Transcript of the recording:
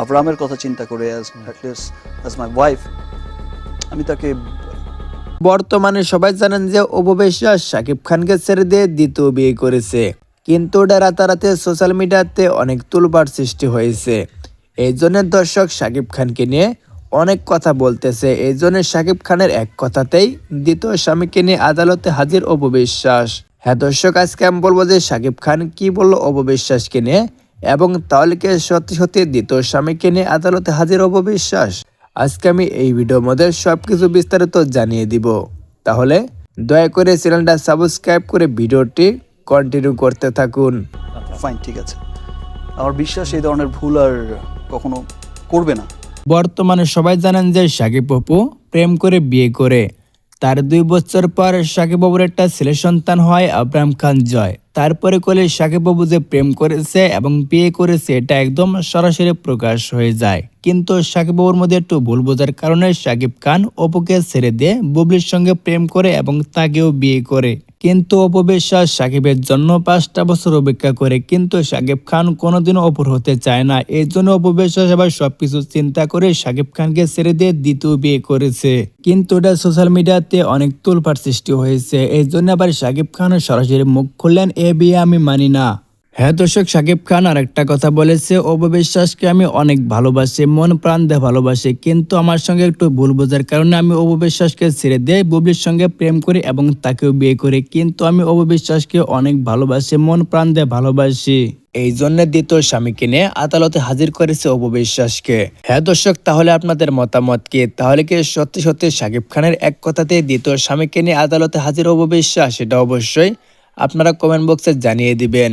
আবরামের কথা চিন্তা করে অ্যাজ অ্যাজ মাই ওয়াইফ আমি তাকে বর্তমানে সবাই জানেন যে অপবিশ্বাস শাকিব খানকে ছেড়ে দিয়ে দ্বিতীয় বিয়ে করেছে। কিন্তু ওটা রাতারাতি সোশ্যাল মিডিয়াতে অনেক তুলবার সৃষ্টি হয়েছে। এই জন্য দর্শক শাকিব খানকে নিয়ে অনেক কথা বলতেছে। এই জন্য শাকিব খানের এক কথাতেই দ্বিতীয় স্বামীকে নিয়ে আদালতে হাজির অপবিশ্বাস। হ্যাঁ দর্শক আজকে আমি বলব যে শাকিব খান কি বলল অপবিশ্বাসকে নিয়ে? এবং তাহলেকে সত্যি সত্যি দ্বিতীয় স্বামীকে নিয়ে আদালতে হাজির অপবিশ্বাস আজকে আমি এই ভিডিওর মধ্যে সবকিছু বিস্তারিত জানিয়ে দিব। তাহলে দয়া করে চ্যানেলটা সাবস্ক্রাইব করে ভিডিওটি কন্টিনিউ করতে থাকুন। ফাইন ঠিক আছে। আমার বিশ্বাস এই ধরনের ভুল আর কখনো করবে না। বর্তমানে সবাই জানেন যে সাকিব অপু প্রেম করে বিয়ে করে। তার দুই বছর পর সাকিব বাবুর একটা ছেলে সন্তান হয় আব্রাহাম খান জয়। তারপরে কলে সাকিব বাবু যে প্রেম করেছে এবং বিয়ে করেছে, এটা একদম সরাসরি প্রকাশ হয়ে যায়। কিন্তু সাকিব বাবুর মধ্যে একটু ভুল বোঝার কারণে শাকিব খান অপুকে ছেড়ে দিয়ে বুবলির সঙ্গে প্রেম করে এবং তাকেও বিয়ে করে। কিন্তু অপবিশ্বাস সাকিবের জন্য পাঁচটা বছর অপেক্ষা করে, কিন্তু সাকিব খান কোনোদিনও অপর হতে চায় না। এই জন্য অপবিশ্বাস আবার সবকিছু চিন্তা করে সাকিব খানকে ছেড়ে দিয়ে দ্বিতীয় বিয়ে করেছে। কিন্তু এটা সোশ্যাল মিডিয়াতে অনেক তোলপাড় সৃষ্টি হয়েছে। এই জন্য আবার সাকিব খান সরাসরি মুখ খুললেন, এ বিয়ে আমি মানি না। হ্যাঁ দর্শক সাকিব খান আর একটা কথা বলেছে, অপবিশ্বাসকে আমি অনেক ভালোবাসি, মন প্রাণ দিয়ে ভালোবাসি, কিন্তু আমার সঙ্গে একটু ভুল বোঝার কারণে আমি অপবিশ্বাসকে ছেড়ে দিয়ে বুবলির সঙ্গে প্রেম করি এবং তাকেও বিয়ে করি, কিন্তু আমি অপবিশ্বাসকে অনেক ভালোবাসি, মন প্রাণ দিয়ে ভালোবাসি। এই জন্য দ্বিতীয় স্বামীকে নিয়ে আদালতে হাজির করেছে অপবিশ্বাসকে। হ্যাঁ দর্শক, তাহলে আপনাদের মতামত কি? তাহলে কি সত্যি সত্যি সাকিব খানের এক কথাতে দ্বিতীয় স্বামীকে নিয়ে আদালতে হাজির অপবিশ্বাস? সেটা অবশ্যই আপনারা কমেন্ট বক্সে জানিয়ে দিবেন।